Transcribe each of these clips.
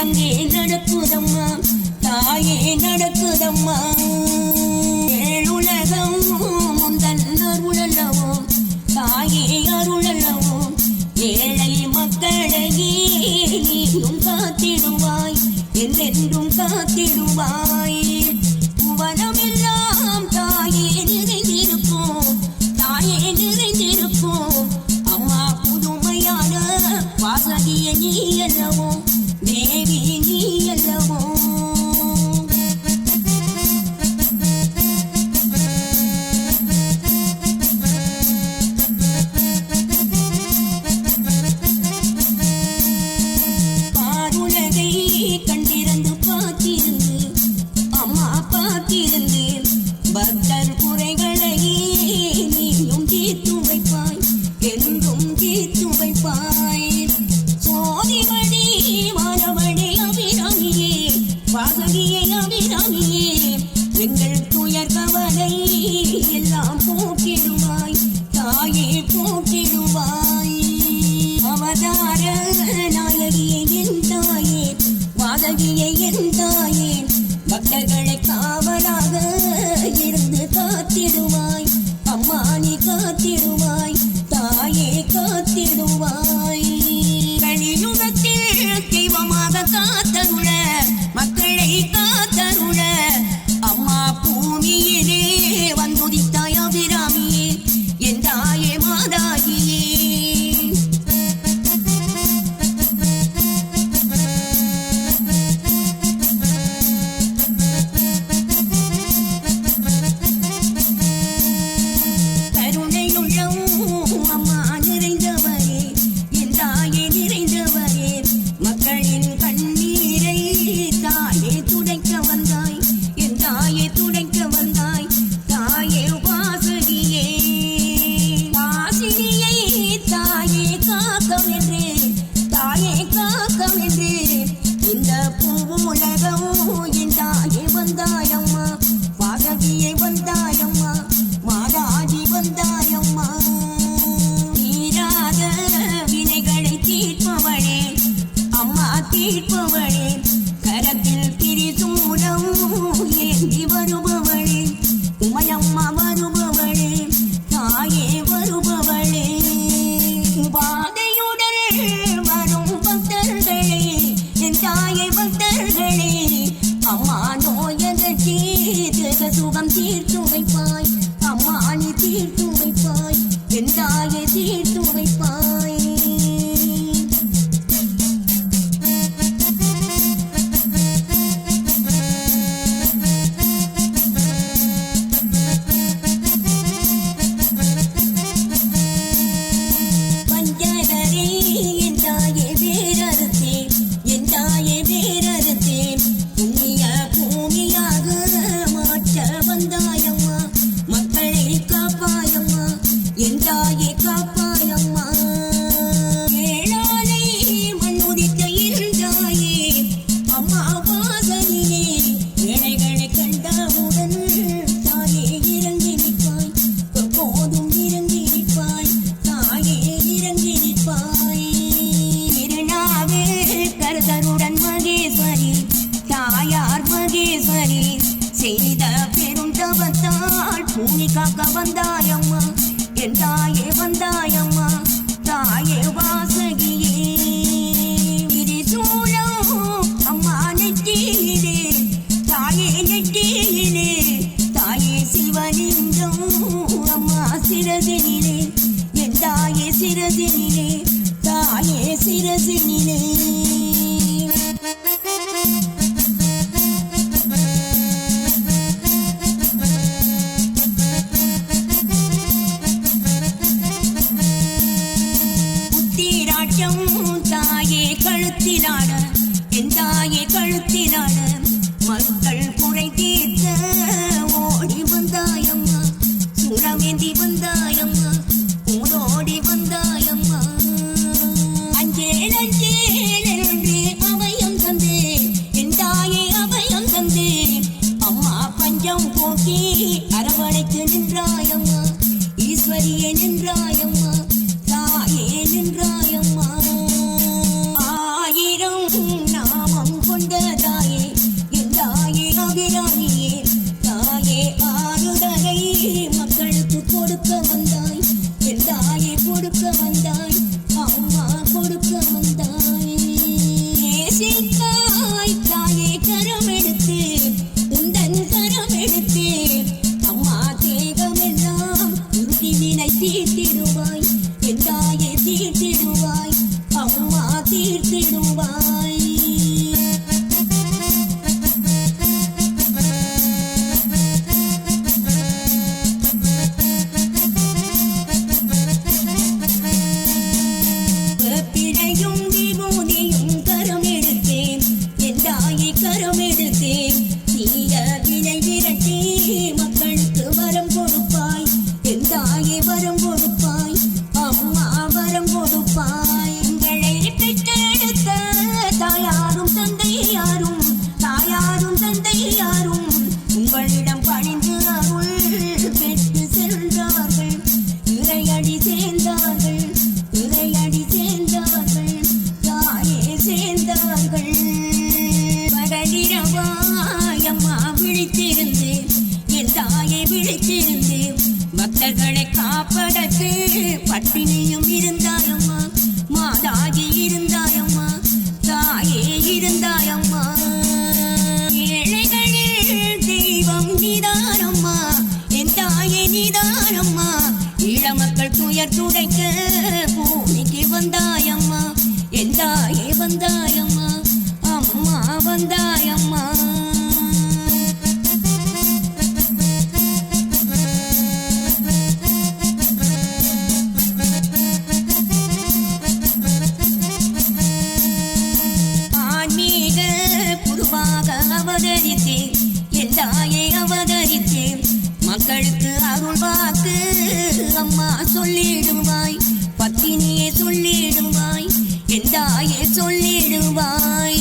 அங்கே நடக்குதம்மா. தாயே நடக்குதம்மா. காக்க வந்தாயம்மா என் தாயே வந்தாயம்மா தாயே வாசகியே. விதி சூழம் அம்மா நெட்டியிலே தாயே நெட்டியிலே தாயே சிவலிங்கம் அம்மா சிறதினிலே. என் தாயே சிறதினிலே தாயே சிறதினிலே. 应该也。அவதரித்தேன். என் தாயை அவதரித்தேன். மக்களுக்கு அருள் வாக்கு. அம்மா சொல்லிடுவாய் பத்தினியே சொல்லிடுவாய் என் தாயே சொல்லிடுவாய்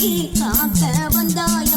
காக்க வந்தாய்.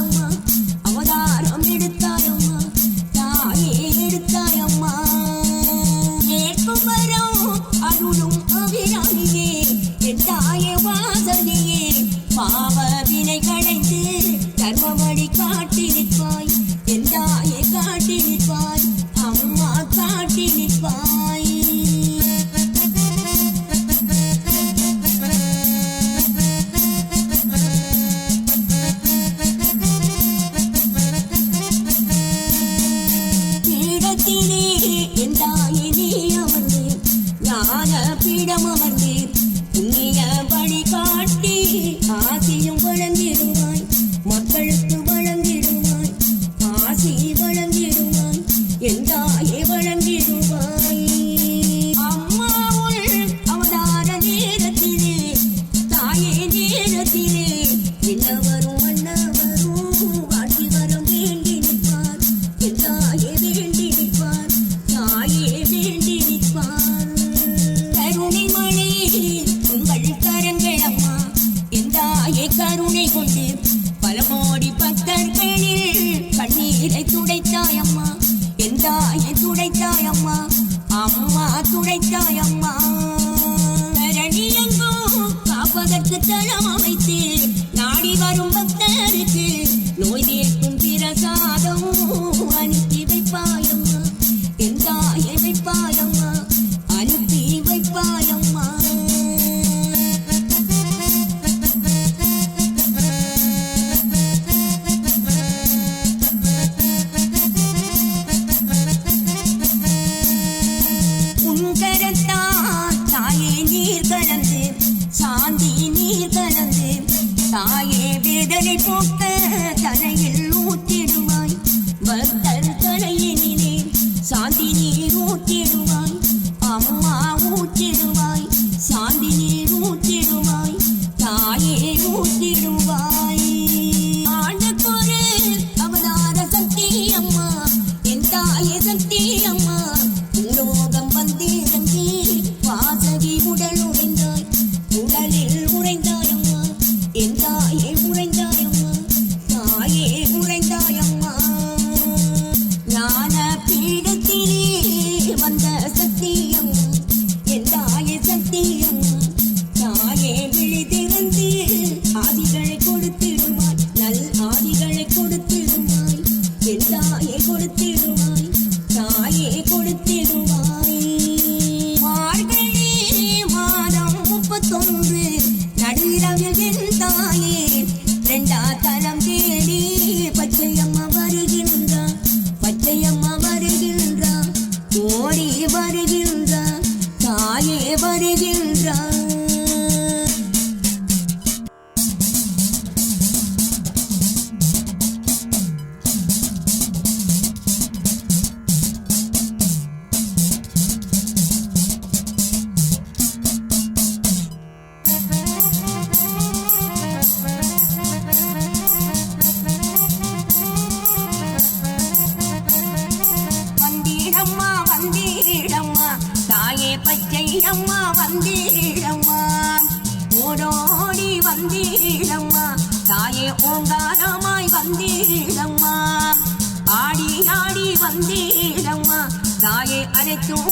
தாய சக்தி அம்மா.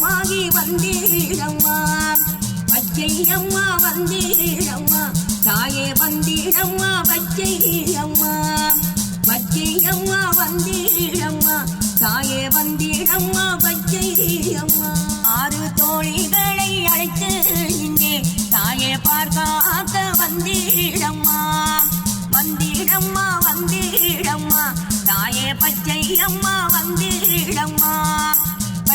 அம்மாவாகி வந்தீரம்மா. பச்சை அம்மா வந்தீரம்மா. தாயே வந்தீரம்மா பச்சை அம்மா பச்சை அம்மா வந்தீரம்மா. தாயே வந்தீரம்மா பச்சை அம்மா ஆறு தோழிகளை அழைத்து இங்கே தாயே பார்க்காக்க வந்தீரம்மா. வந்தீரம்மா வந்தீரம்மா. தாயே பச்சை அம்மா வந்தீரம்மா.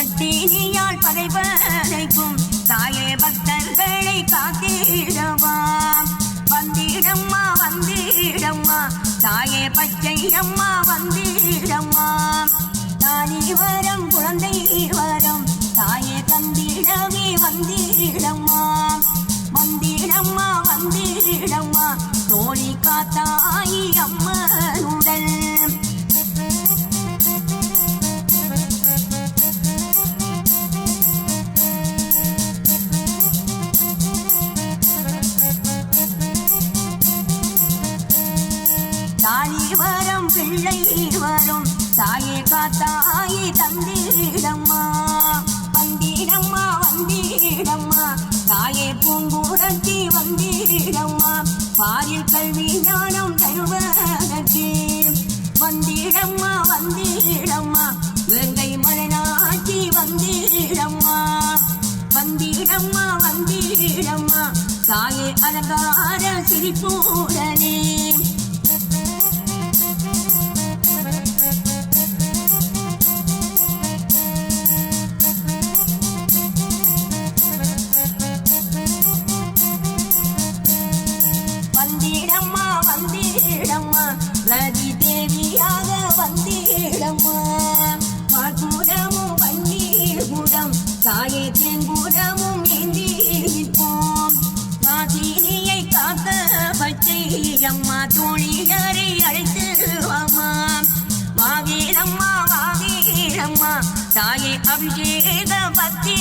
பட்டினியால் பகைவரைக்கும் தாயே பக்தர்களை காத்திடவாம் வந்திடம்மா வந்திடம்மா. தாயே பச்சை அம்மா வந்திடம்மா. தானி வரம் குழந்தை வரம். தாயே தந்திடமே வந்திடம்மா. வந்திடம்மா வந்திடம்மா. தோழி காத்தாயி அம்மனுடன் இருவரும் பிள்ளை இருவரும். தாயே காத்தாயே தந்தீடம்மா. வந்தீடம்மா வந்தீடம்மா. தாயே பூங்குடத்தி வந்தீடம்மா. பாரில் கல்வி ஞானம் தருவதற்கு. வந்தீடம்மா வந்தீடம்மா. வேங்கை மலனாட்சி வந்தீடம்மா. வந்தீடம்மா வந்தீடம்மா. தாயே அலங்கார சிரிப்பூடனே ரதி தேவியாக வந்தீடம்மா பாட்டுடமும் பன்னீர் குடம் தாயே தேன்புடமும் ஏந்தி நிற்போம் ராசினியை காத்த பச்சை அம்மா தோழியரை அழைத்து வாமா. வாவீரம்மா வாவீரம்மா தாயே அபிஷேக பக்தி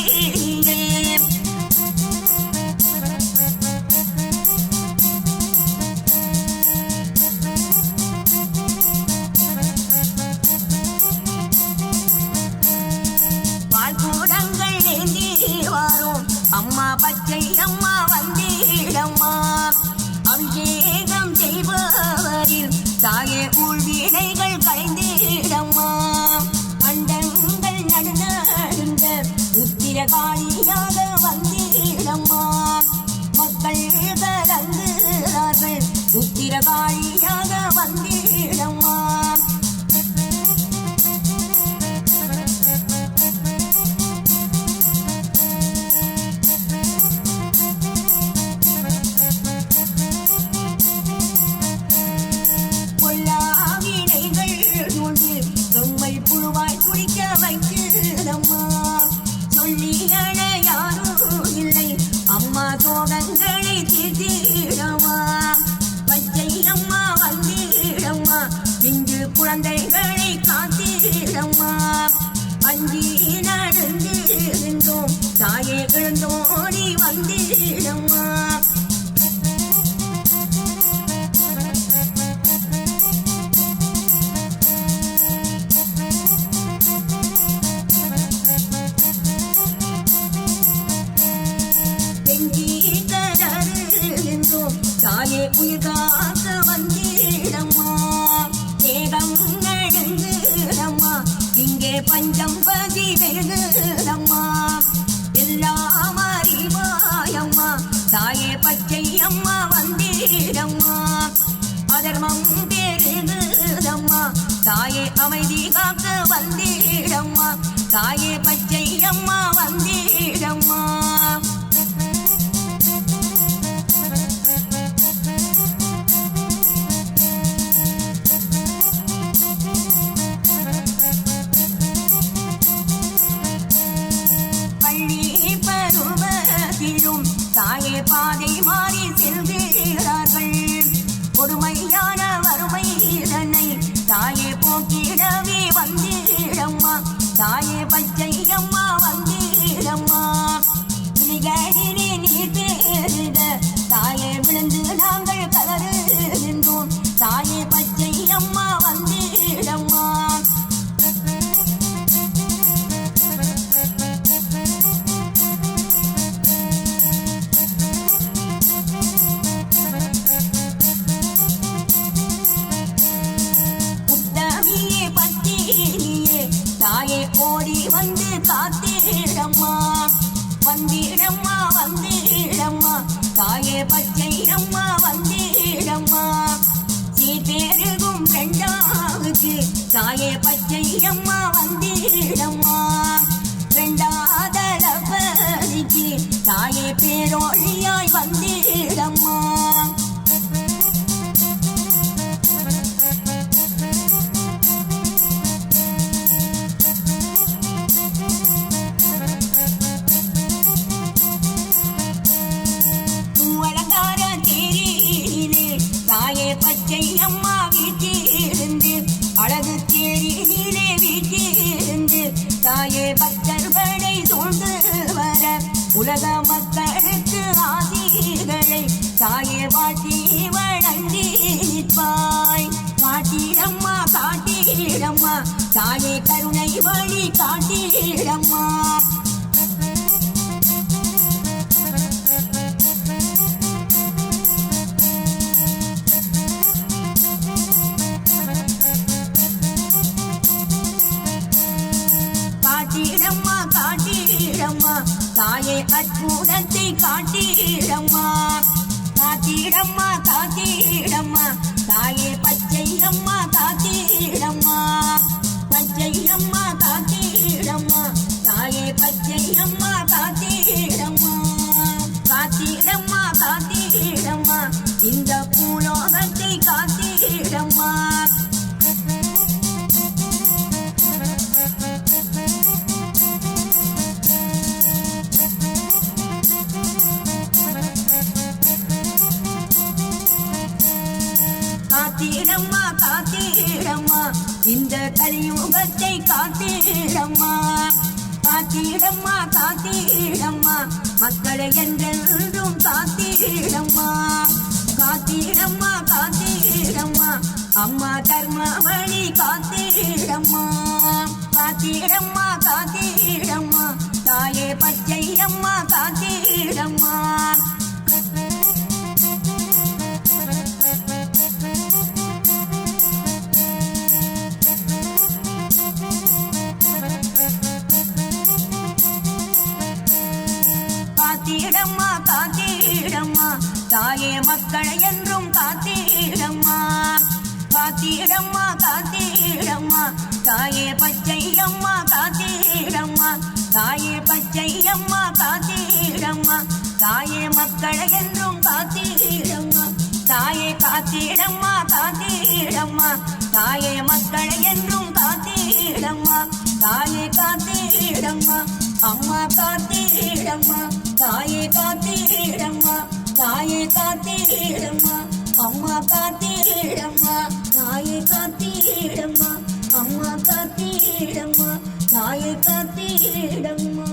won't get up. ஜெய்யம்மா வந்தீடம்மா ரெண்டாதல பறிக்கு தாயே பேரோழியாய் வந்தீடம்மா தாயே கருணை வழி காட்டிடம்மா காட்டிடம்மா காட்டிடம்மா தாயே அற்புதத்தை காட்டிடம்மா காத்திடம்மா காத்திடம்மா தாயே பச்சை அம்மா காத்திடம்மா பச்சை அம்மா காத்திடம்மா காத்திடம்மா காத்திடம்மா இந்த பூலோகத்தை காத்திடம்மா காத்திடம்மா காத்திடம்மா இந்த கலியுகத்தை காத்திடம்மா காத்திடம்மா காத்திடம்மா மக்களை என்றென்றும் காத்திடம்மா காத்தீடம்மா காத்தீடம்மா. அம்மா தர்மாவளி காத்தீடம்மா. காத்தீடம்மா காத்தீடம்மா தாயே பச்சை அம்மா காத்தீடம்மா காத்தீடம்மா காத்தீடம்மா தாயே மக்களை என்றும் காத்தீடம்மா காத்தீடம்மா காத்தீடம்மா தாயே பச்சை அம்மா காத்தீடம்மா தாயே பச்சை அம்மா காத்தீடம்மா தாயே மக்களை என்றும் காத்தீடம்மா தாயே காத்தீடம்மா காத்தீடம்மா தாயே மக்களை என்றும் காத்தீடம்மா தாயே காத்தீடம்மா அம்மா காத்திடம்மா தாயே காத்திடம்மா தாயே காத்திடம்மா அம்மா காத்திடம்மா தாயே காத்திடம்மா அம்மா காத்திடம்மா தாயே காத்திடம்மா